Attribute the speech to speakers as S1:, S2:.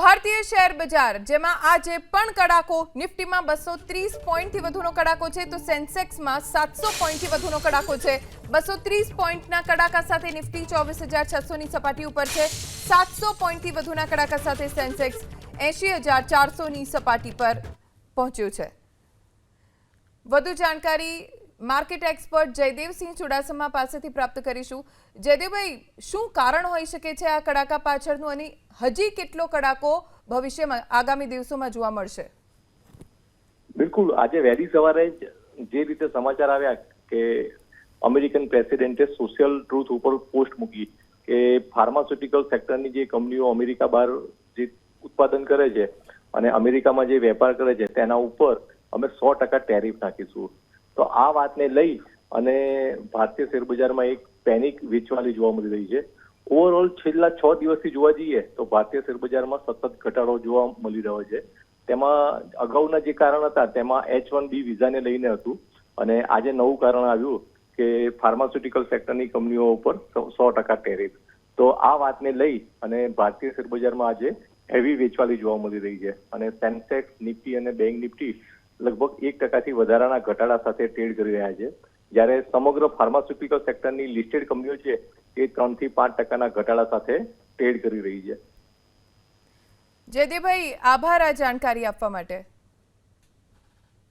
S1: ભારતીય શેર બજાર, જેમાં આજે પણ કડાકો, નિફ્ટીમાં બસો ત્રીસ પોઈન્ટથી વધુનો કડાકો છે, તો સેન્સેક્સમાં સાતસો પોઈન્ટથી વધુનો કડાકો છે. બસો ત્રીસ પોઈન્ટના કડાકા સાથે નિફ્ટી ચોવીસ હજાર છસોની સપાટી ઉપર છે. સાતસો પોઈન્ટથી વધુના કડાકા સાથે સેન્સેક્સ એંશી હજાર ચારસોની સપાટી પર પહોંચ્યું છે. વધુ જાણકારી માર્કેટ એક્સપર્ટ જયદેવસિંહ ચુડાસમા પાસેથી પ્રાપ્ત કરીશું. જયદેવભાઈ, શું કારણ હોઈ શકે છે આ કડાકા પાછળનું? અને હજી કેટલો કડાકો ભવિષ્યમાં, આગામી દિવસોમાં જોવા મળશે?
S2: બિલકુલ. આજે વહેલી સવારે જ જે રીતે સમાચાર આવ્યા કે અમેરિકન પ્રેસિડેન્ટે સોશિયલ ટ્રુથ ઉપર પોસ્ટ મૂકી કે ફાર્માસ્યુટિકલ સેક્ટરની જે કંપનીઓ અમેરિકા બહાર જે ઉત્પાદન કરે છે અને અમેરિકામાં જે વેપાર કરે છે, તેના ઉપર અમે સો ટકા ટેરિફ નાખીશું. તો આ વાતને લઈ અને ભારતીય શેરબજારમાં એક પેનિક વેચવાલી જોવા મળી રહી છે. ઓવરઓલ છેલ્લા છ દિવસથી જોવા જઈએ તો ભારતીય શેરબજારમાં સતત ઘટાડો જોવા મળી રહ્યો છે. તેમાં અગાઉના જે કારણ હતા તેમાં એચ વન બી વિઝાને લઈને હતું અને આજે નવું કારણ આવ્યું કે ફાર્માસ્યુટિકલ સેક્ટરની કંપનીઓ ઉપર સો ટકા ટેરિફ તો આ વાતને લઈ અને ભારતીય શેરબજારમાં આજે હેવી વેચવાલી જોવા મળી રહી છે. અને સેન્સેક્સ નિફ્ટી અને બેંક નિફ્ટી લગભગ એક ટકાથી વધારાના ઘટાડા સાથે ટ્રેડ કરી રહ્યા છે. જ્યારે સમગ્ર ફાર્માસ્યુટિકલ સેક્ટરની લિસ્ટેડ કંપનીઓ છે, એ ત્રણથી પાંચ ટકાના ઘટાડા સાથે ટ્રેડ કરી રહી છે.
S1: જયદેવભાઈ આભાર આ જાણકારી આપવા માટે.